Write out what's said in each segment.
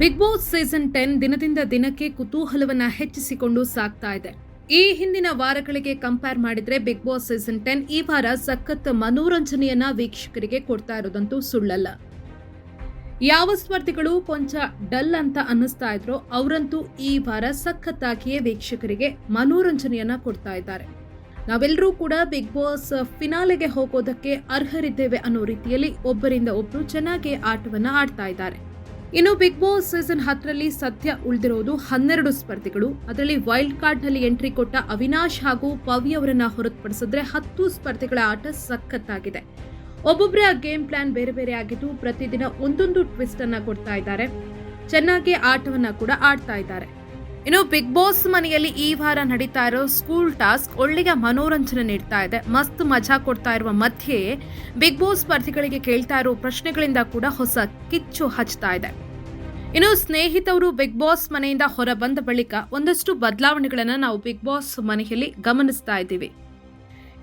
Big Boss season ten ದಿನದಿಂದ ದಿನಕ್ಕೆ ಕುತೂಹಲವನ್ನ ಹೆಚ್ಚಿಸಿಕೊಂಡು ಸಾಗ್ತಾ ಇದೆ. ಈ ಹಿಂದಿನ ವಾರಗಳಿಗೆ ಕಂಪೇರ್ ಮಾಡಿದ್ರೆ ಬಿಗ್ ಬಾಸ್ ಸೀಸನ್ ಟೆನ್ ಈ ವಾರ ಸಖತ್ ಮನೋರಂಜನೆಯನ್ನ ವೀಕ್ಷಕರಿಗೆ ಕೊಡ್ತಾ ಇರೋದಂತೂ ಸುಳ್ಳಲ್ಲ. ಯಾವ ಸ್ಪರ್ಧಿಗಳು ಕೊಂಚ ಡಲ್ ಅಂತ ಅನ್ನಿಸ್ತಾ ಇದ್ರೋ ಅವರಂತೂ ಈ ವಾರ ಸಖತ್ತಾಗಿಯೇ ವೀಕ್ಷಕರಿಗೆ ಮನೋರಂಜನೆಯನ್ನ ಕೊಡ್ತಾ ಇದ್ದಾರೆ. ನಾವೆಲ್ಲರೂ ಕೂಡ ಬಿಗ್ ಬಾಸ್ ಫಿನಾಲೆಗೆ ಹೋಗೋದಕ್ಕೆ ಅರ್ಹರಿದ್ದೇವೆ ಅನ್ನೋ ರೀತಿಯಲ್ಲಿ ಒಬ್ಬರಿಂದ ಒಬ್ಬರು ಚೆನ್ನಾಗಿ ಆಟವನ್ನ ಆಡ್ತಾ ಇದ್ದಾರೆ. ಇನ್ನು ಬಿಗ್ ಬಾಸ್ ಸೀಸನ್ ಹತ್ತರಲ್ಲಿ ಸದ್ಯ ಉಳಿದಿರೋದು ಹನ್ನೆರಡು ಸ್ಪರ್ಧಿಗಳು. ಅದರಲ್ಲಿ ವೈಲ್ಡ್ ಕಾರ್ಡ್ನಲ್ಲಿ ಎಂಟ್ರಿ ಕೊಟ್ಟ ಅವಿನಾಶ್ ಹಾಗೂ ಪವಿ ಅವರನ್ನ ಹೊರತುಪಡಿಸಿದ್ರೆ ಹತ್ತು ಸ್ಪರ್ಧಿಗಳ ಆಟ ಸಖತ್ತಾಗಿದೆ. ಒಬ್ಬೊಬ್ಬರ ಗೇಮ್ ಪ್ಲಾನ್ ಬೇರೆ ಬೇರೆ ಆಗಿದ್ದು ಪ್ರತಿದಿನ ಒಂದೊಂದು ಟ್ವಿಸ್ಟ್ ಅನ್ನ ಕೊಡ್ತಾ ಇದ್ದಾರೆ. ಚೆನ್ನಾಗಿ ಆಟವನ್ನ ಕೂಡ ಆಡ್ತಾ ಇದ್ದಾರೆ. ಇನ್ನು ಬಿಗ್ ಬಾಸ್ ಮನೆಯಲ್ಲಿ ಈ ವಾರ ನಡೀತಾ ಇರೋ ಸ್ಕೂಲ್ ಟಾಸ್ಕ್ ಒಳ್ಳೆಯ ಮನೋರಂಜನೆ ನೀಡ್ತಾ ಇದೆ. ಮಸ್ತ್ ಮಜಾ ಕೊಡ್ತಾ ಇರುವ ಮಧ್ಯೆ ಬಿಗ್ ಬಾಸ್ ಸ್ಪರ್ಧಿಗಳಿಗೆ ಕೇಳ್ತಾ ಇರೋ ಪ್ರಶ್ನೆಗಳಿಂದ ಕೂಡ ಹೊಸ ಕಿಚ್ಚು ಹಚ್ತಾ ಇದೆ. ಇನ್ನು ಸ್ನೇಹಿತವರು ಬಿಗ್ ಬಾಸ್ ಮನೆಯಿಂದ ಹೊರ ಬಂದ ಬಳಿಕ ಒಂದಷ್ಟು ಬದಲಾವಣೆಗಳನ್ನು ನಾವು ಬಿಗ್ ಬಾಸ್ ಮನೆಯಲ್ಲಿ ಗಮನಿಸ್ತಾ ಇದ್ದೀವಿ.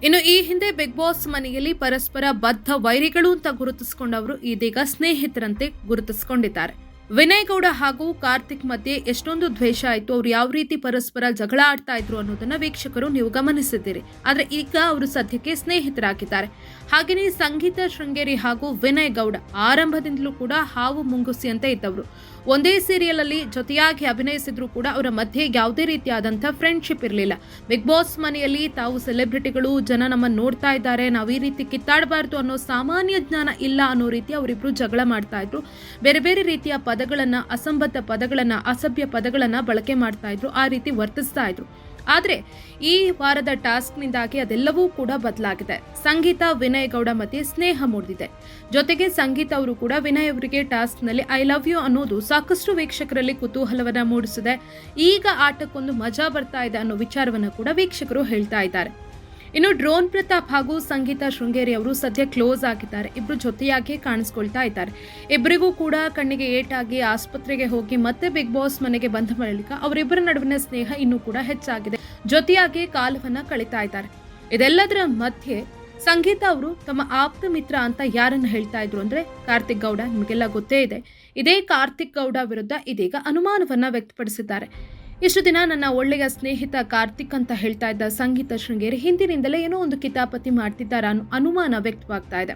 ಇನ್ನು ಈ ಹಿಂದೆ ಬಿಗ್ ಬಾಸ್ ಮನೆಯಲ್ಲಿ ಪರಸ್ಪರ ಬದ್ಧ ವೈರಿಗಳು ಅಂತ ಗುರುತಿಸಿಕೊಂಡವರು ಇದೀಗ ಸ್ನೇಹಿತರಂತೆ ಗುರುತಿಸಿಕೊಂಡಿದ್ದಾರೆ. ವಿನಯ್ ಗೌಡ ಹಾಗೂ ಕಾರ್ತಿಕ್ ಮಧ್ಯೆ ಎಷ್ಟೊಂದು ದ್ವೇಷ ಆಯಿತು, ಅವ್ರು ಯಾವ ರೀತಿ ಪರಸ್ಪರ ಜಗಳ ಆಡ್ತಾ ಇದ್ರು ಅನ್ನೋದನ್ನ ವೀಕ್ಷಕರು ನೀವು ಗಮನಿಸಿದ್ದೀರಿ. ಆದ್ರೆ ಈಗ ಅವರು ಸದ್ಯಕ್ಕೆ ಸ್ನೇಹಿತರಾಗಿದ್ದಾರೆ. ಹಾಗೆಯೇ ಸಂಗೀತ ಶೃಂಗೇರಿ ಹಾಗೂ ವಿನಯ್ ಗೌಡ ಆರಂಭದಿಂದಲೂ ಕೂಡ ಹಾವು ಮುಂಗುಸಿಯಂತೆ ಇದ್ದವರು. ಒಂದೇ ಸೀರಿಯಲ್ ಅಲ್ಲಿ ಜೊತೆಯಾಗಿ ಅಭಿನಯಿಸಿದ್ರು ಕೂಡ ಅವರ ಮಧ್ಯೆ ಯಾವುದೇ ರೀತಿಯಾದಂಥ ಫ್ರೆಂಡ್ಶಿಪ್ ಇರಲಿಲ್ಲ. ಬಿಗ್ ಬಾಸ್ ಮನೆಯಲ್ಲಿ ತಾವು ಸೆಲೆಬ್ರಿಟಿಗಳು ಜನ ನಮ್ಮನ್ನು ನೋಡ್ತಾ ಇದ್ದಾರೆ, ನಾವು ಈ ರೀತಿ ಕಿತ್ತಾಡಬಾರ್ದು ಅನ್ನೋ ಸಾಮಾನ್ಯ ಜ್ಞಾನ ಇಲ್ಲ ಅನ್ನೋ ರೀತಿ ಅವರಿಬ್ರು ಜಗಳ ಮಾಡ್ತಾ ಇದ್ರು. ಬೇರೆ ಬೇರೆ ರೀತಿಯ ಪದಗಳನ್ನ, ಅಸಂಬದ್ಧ ಪದಗಳನ್ನು, ಅಸಭ್ಯ ಪದಗಳನ್ನು ಬಳಕೆ ಮಾಡ್ತಾ ಇದ್ರು, ಆ ರೀತಿ ವರ್ತಿಸ್ತಾ ಇದ್ರು. ಆದರೆ ಈ ವಾರದ ಟಾಸ್ಕ್ನಿಂದಾಗಿ ಅದೆಲ್ಲವೂ ಕೂಡ ಬದಲಾಗಿದೆ. ಸಂಗೀತ ವಿನಯ್ ಗೌಡ ಸ್ನೇಹ ಮೂಡಿದೆ ಜೊತೆಗೆ ಸಂಗೀತ ಅವರು ಕೂಡ ವಿನಯ್ ಅವರಿಗೆ ಟಾಸ್ಕ್ನಲ್ಲಿ ಐ ಲವ್ ಯು ಅನ್ನೋದು ಸಾಕಷ್ಟು ವೀಕ್ಷಕರಲ್ಲಿ ಕುತೂಹಲವನ್ನ ಮೂಡಿಸಿದೆ. ಈಗ ಆಟಕ್ಕೊಂದು ಮಜಾ ಬರ್ತಾ ಇದೆ ಅನ್ನೋ ವಿಚಾರವನ್ನ ಕೂಡ ವೀಕ್ಷಕರು ಹೇಳ್ತಾ ಇದ್ದಾರೆ. ಇನ್ನು ಡ್ರೋನ್ ಪ್ರತಾಪ್ ಹಾಗೂ ಸಂಗೀತ ಶೃಂಗೇರಿ ಅವರು ಸದ್ಯ ಕ್ಲೋಸ್ ಆಗಿದ್ದಾರೆ. ಇಬ್ರು ಜೊತೆಯಾಗಿ ಕಾಣಿಸ್ಕೊಳ್ತಾ ಇದ್ದಾರೆ. ಇಬ್ಬರಿಗೂ ಕೂಡ ಕಣ್ಣಿಗೆ ಏಟಾಗಿ ಆಸ್ಪತ್ರೆಗೆ ಹೋಗಿ ಮತ್ತೆ ಬಿಗ್ ಬಾಸ್ ಮನೆಗೆ ಬಂದ ಬಳಿಕ ಅವರಿಬ್ಬರ ನಡುವಿನ ಸ್ನೇಹ ಇನ್ನೂ ಕೂಡ ಹೆಚ್ಚಾಗಿದೆ. ಜೊತೆಯಾಗಿ ಕಾಲವನ್ನ ಕಳೀತಾ ಇದ್ದಾರೆ. ಇದೆಲ್ಲದರ ಮಧ್ಯೆ ಸಂಗೀತ ಅವರು ತಮ್ಮ ಆಪ್ತ ಮಿತ್ರ ಅಂತ ಯಾರನ್ನು ಹೇಳ್ತಾ ಇದ್ರು ಅಂದ್ರೆ ಕಾರ್ತಿಕ್ ಗೌಡ. ನಿಮಗೆಲ್ಲ ಗೊತ್ತೇ ಇದೆ. ಇದೇ ಕಾರ್ತಿಕ್ ಗೌಡ ವಿರುದ್ಧ ಇದೀಗ ಅನುಮಾನವನ್ನ ವ್ಯಕ್ತಪಡಿಸಿದ್ದಾರೆ. ಇಷ್ಟು ದಿನ ನನ್ನ ಒಳ್ಳೆಯ ಸ್ನೇಹಿತ ಕಾರ್ತಿಕ್ ಅಂತ ಹೇಳ್ತಾ ಇದ್ದ ಸಂಗೀತ ಶೃಂಗೇರಿ ಹಿಂದಿನಿಂದಲೇ ಏನೋ ಒಂದು ಕಿತಾಪತಿ ಮಾಡ್ತಿದ್ದಾರ ಅನ್ನೋ ಅನುಮಾನ ವ್ಯಕ್ತವಾಗ್ತಾ ಇದೆ.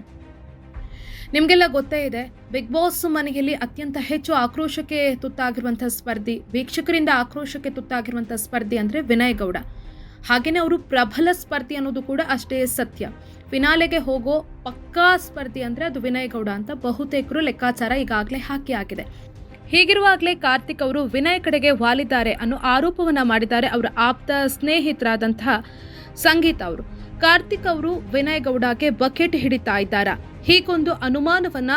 ನಿಮಗೆಲ್ಲ ಗೊತ್ತೇ ಇದೆ ಬಿಗ್ ಬಾಸ್ ಮನೆಯಲ್ಲಿ ಅತ್ಯಂತ ಹೆಚ್ಚು ಆಕ್ರೋಶಕ್ಕೆ ತುತ್ತಾಗಿರುವಂಥ ಸ್ಪರ್ಧಿ, ವೀಕ್ಷಕರಿಂದ ಆಕ್ರೋಶಕ್ಕೆ ತುತ್ತಾಗಿರುವಂಥ ಸ್ಪರ್ಧಿ ಅಂದ್ರೆ ವಿನಯ್ ಗೌಡ. ಹಾಗೇನೆ ಅವರು ಪ್ರಬಲ ಸ್ಪರ್ಧಿ ಅನ್ನೋದು ಕೂಡ ಅಷ್ಟೇ ಸತ್ಯ. ಫಿನಾಲೆಗೆ ಹೋಗೋ ಪಕ್ಕಾ ಸ್ಪರ್ಧಿ ಅಂದ್ರೆ ಅದು ವಿನಯ್ ಗೌಡ ಅಂತ ಬಹುತೇಕರು ಲೆಕ್ಕಾಚಾರ ಈಗಾಗಲೇ ಹಾಕಿ ಆಗಿದೆ ಹೀಗಿರುವಾಗಲೇ ಕಾರ್ತಿಕ್ ಅವರು ವಿನಯ್ ಕಡೆಗೆ ವಾಲಿದ್ದಾರೆ ಅನ್ನೋ ಆರೋಪವನ್ನ ಮಾಡಿದ್ದಾರೆ ಅವರ ಆಪ್ತ ಸ್ನೇಹಿತರಾದಂತಹ ಸಂಗೀತ ಅವರು. ಕಾರ್ತಿಕ್ ಅವರು ವಿನಯ್ ಗೌಡಗೆ ಬಕೆಟ್ ಹಿಡಿತಾ ಇದ್ದಾರಾ? ಹೀಗೊಂದು ಅನುಮಾನವನ್ನ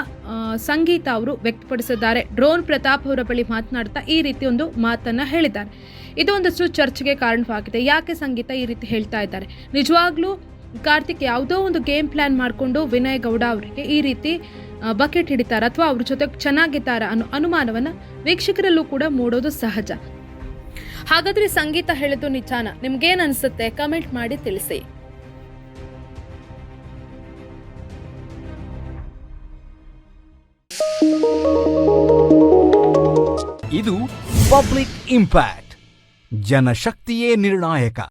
ಸಂಗೀತ ಅವರು ವ್ಯಕ್ತಪಡಿಸಿದ್ದಾರೆ. ಡ್ರೋನ್ ಪ್ರತಾಪ್ ಅವರ ಬಳಿ ಮಾತನಾಡ್ತಾ ಈ ರೀತಿ ಒಂದು ಮಾತನ್ನ ಹೇಳಿದ್ದಾರೆ. ಇದು ಒಂದಷ್ಟು ಚರ್ಚೆಗೆ ಕಾರಣವಾಗಿದೆ. ಯಾಕೆ ಸಂಗೀತ ಈ ರೀತಿ ಹೇಳ್ತಾ ಇದ್ದಾರೆ? ನಿಜವಾಗ್ಲೂ ಕಾರ್ತಿಕ್ ಯಾವುದೋ ಒಂದು ಗೇಮ್ ಪ್ಲಾನ್ ಮಾಡಿಕೊಂಡು ವಿನಯ್ ಗೌಡ ಅವರಿಗೆ ಈ ರೀತಿ ಬಕೆಟ್ ಹಿಡಿತಾರ ಅಥವಾ ಅವ್ರ ಜೊತೆ ಚೆನ್ನಾಗಿದ್ದಾರ ಅನ್ನೋ ಅನುಮಾನವನ್ನ ವೀಕ್ಷಕರಲ್ಲೂ ಕೂಡ ಮೂಡೋದು ಸಹಜ. ಹಾಗಾದ್ರೆ ಸಂಗೀತ ಹೇಳಿದ್ದು ನಿಜಾನ? ನಿಮ್ಗೇನ್ ಅನ್ಸುತ್ತೆ? ಕಮೆಂಟ್ ಮಾಡಿ ತಿಳಿಸಿ. ಇದು ಪಬ್ಲಿಕ್ ಇಂಪ್ಯಾಕ್ಟ್, ಜನಶಕ್ತಿಯೇ ನಿರ್ಣಾಯಕ.